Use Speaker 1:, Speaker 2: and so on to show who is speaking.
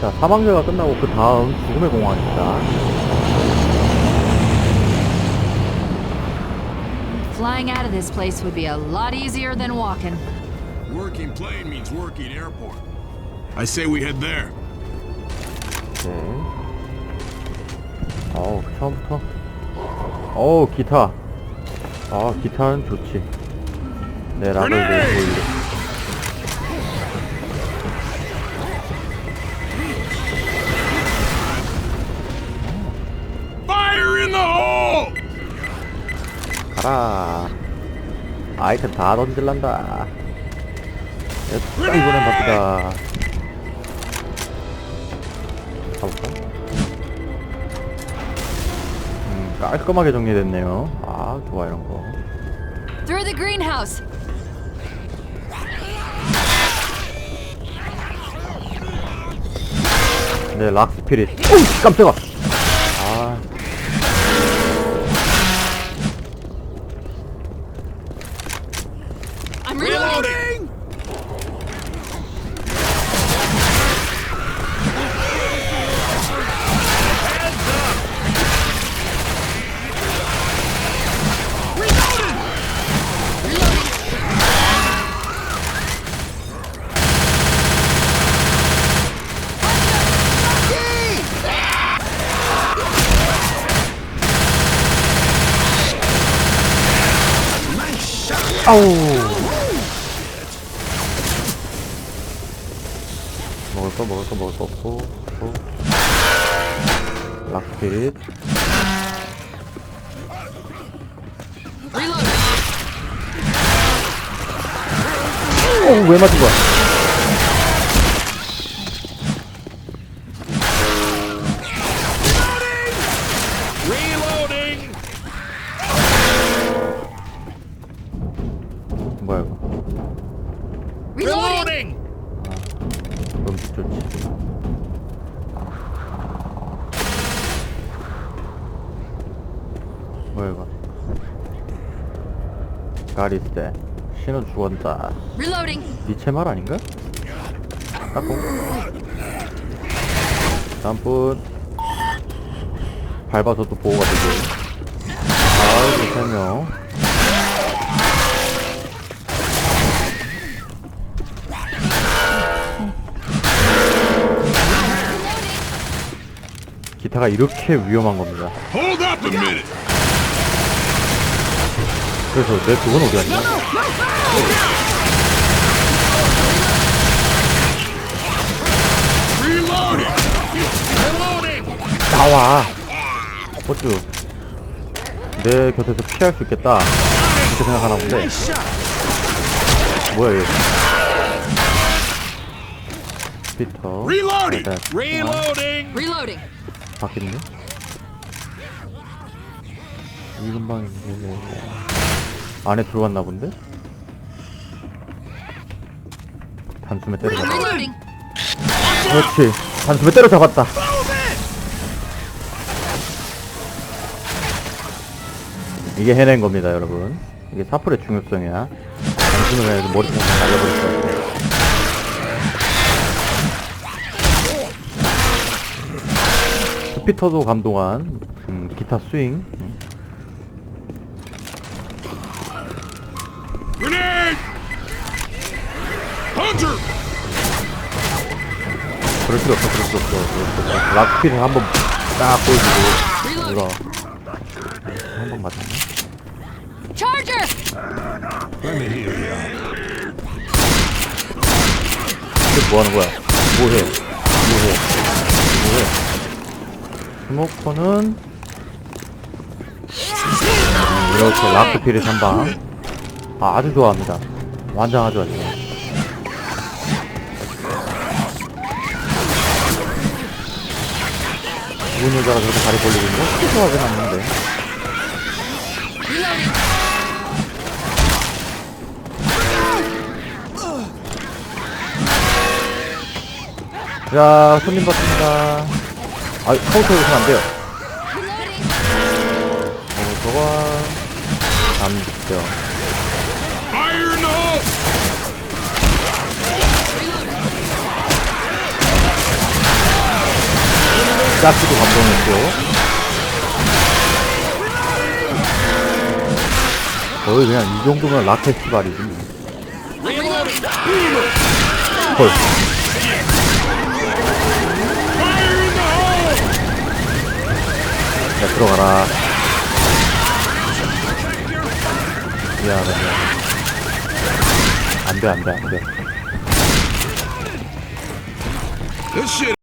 Speaker 1: 자, 사망자가 끝나고 그 다음 죽음의 공항입니다.
Speaker 2: Flying out of this place would be a lot easier than walking.
Speaker 3: Working plane means working airport. I say we head there.
Speaker 1: 네. 어우, 처음부터. 어우, 기타. 아, 기타는 좋지. 네, 락을 내고 가라. 아이템 다 던질란다. 됐다, 이번엔 바쁘다. 가볼까? 음, 깔끔하게 정리됐네요. 아, 좋아, 이런 거.
Speaker 2: Through the greenhouse!
Speaker 1: 네, 락 스피릿. 오, 깜짝아. 아, 아우. 먹을 거, 먹을 거, 먹을 거 없고. 없고. 락 스피릿.
Speaker 2: Reloading!
Speaker 1: 오, 왜 맞은 거야? 가리스테. 신호 죽었다.
Speaker 2: Reloading!
Speaker 1: 니체 말 아닌가? 깎고. 다음 분. 밟아서 또 보호가 되고. 아이고, 세 명. 기타가 이렇게 위험한 겁니다.
Speaker 3: Hold up a minute!
Speaker 1: 그래서 내 그건 어디 갔냐?
Speaker 3: Reloading! Reloading!
Speaker 1: 나와! 어쭈. 내 곁에서 피할 수 있겠다. 이렇게 생각하나 본데. 뭐야, 얘. 피터.
Speaker 3: Reloading!
Speaker 1: 일단,
Speaker 3: Reloading!
Speaker 2: Reloading!
Speaker 1: 바뀌었네? 이 근방인데. 안에 들어갔나 본데? 단숨에 때려잡았다. 그렇지. 단숨에 때려잡았다. 이게 해낸 겁니다, 여러분. 이게 사플의 중요성이야. 단숨에 그냥 머리통 날려버릴 것 같아. 스피터도 감동한 음, 기타 스윙. 그럴 필요 없어, 그럴 필요 없어. 그럴 필요 없어. 락스피를 한번 딱 보여주고. 이거. 한 번 맞았네. 이게 뭐 하는 거야? 뭐 해? 뭐 해? 뭐 해? 스모커는 음, 이렇게 락스피를 한방 아, 아주 좋아합니다. 완전 아주 아주. 죽은 여자가 저렇게 다리 벌리고 있는 거 좋아하진 않는데. 자, 손님 받습니다. 아, 카운터 해주시면 안 돼요. 어, 저거, 남죠.
Speaker 3: Fire
Speaker 1: 짝지도 감동했고. 거의 그냥 이 정도면 락 페스티벌이지. 헐. 자, 들어가라. 미안해. 안 돼, 안 돼, 안 돼.
Speaker 3: This shit